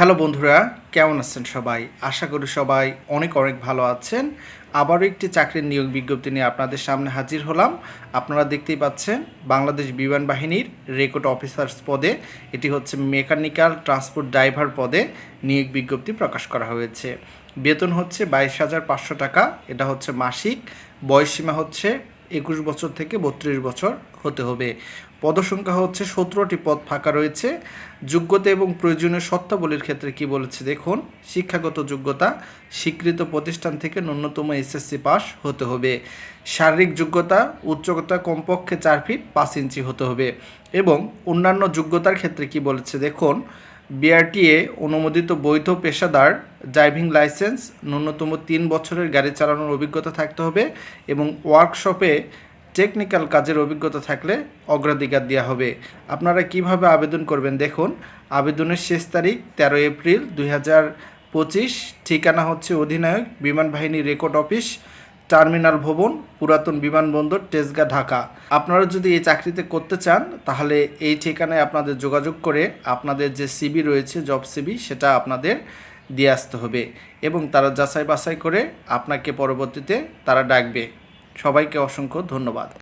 Hello বন্ধুরা, কেমন আছেন সবাই? আশা করি সবাই অনেক অনেক ভালো আছেন। আবারও একটি চাকরির নিয়োগ বিজ্ঞপ্তি নিয়ে আপনাদের সামনে হাজির হলাম। আপনারা দেখতেই পাচ্ছেন, বাংলাদেশ বিমান বাহিনীর রেকর্ড অফিসার্স পদে, এটি হচ্ছে মেকানিক্যাল ট্রান্সপোর্ট ড্রাইভার পদে নিয়োগ বিজ্ঞপ্তি প্রকাশ করা হয়েছে। বেতন হচ্ছে বাইশ হাজার পাঁচশো টাকা, এটা হচ্ছে মাসিক। বয়সসীমা হচ্ছে একুশ বছর থেকে বত্রিশ বছর হতে হবে। পদসংখ্যা হচ্ছে সতেরোটি পদ ফাঁকা রয়েছে। যোগ্যতা এবং প্রয়োজনীয় সত্তাবলীর ক্ষেত্রে কি বলেছে? দেখুন, শিক্ষাগত যোগ্যতা, স্বীকৃত প্রতিষ্ঠান থেকে ন্যূনতম এসএসসি পাস হতে হবে। শারীরিক যোগ্যতা, উচ্চতা কমপক্ষে চার ফিট পাঁচ ইঞ্চি হতে হবে। এবং অন্যান্য যোগ্যতার ক্ষেত্রে কি বলেছে? দেখুন বিআরটিএ অনুমোদিত বৈধ পেশাদার ড্রাইভিং লাইসেন্স, ন্যূনতম তিন বছরের গাড়ি চালানোর অভিজ্ঞতা থাকতে হবে এবং ওয়ার্কশপে টেকনিক্যাল কাজের অভিজ্ঞতা থাকলে অগ্রাধিকার দেওয়া হবে। আপনারা কীভাবে আবেদন করবেন দেখুন। আবেদনের শেষ তারিখ তেরো এপ্রিল দুই হাজার পঁচিশ। ঠিকানা হচ্ছে অধিনায়ক বিমান বাহিনী রেকর্ড অফিস টার্মিনাল ভবন, পুরাতন বিমানবন্দর টেসগা ঢাকা। আপনারা যদি এই চাকরিতে করতে চান, তাহলে এই ঠিকানায় আপনাদের যোগাযোগ করে আপনাদের যে সিবি রয়েছে জব সিবি সেটা আপনাদের দিয়ে আসতে হবে। এবং তারা যাচাই বাছাই করে আপনাকে পরবর্তীতে তারা ডাকবে। সবাইকে অসংখ্য ধন্যবাদ।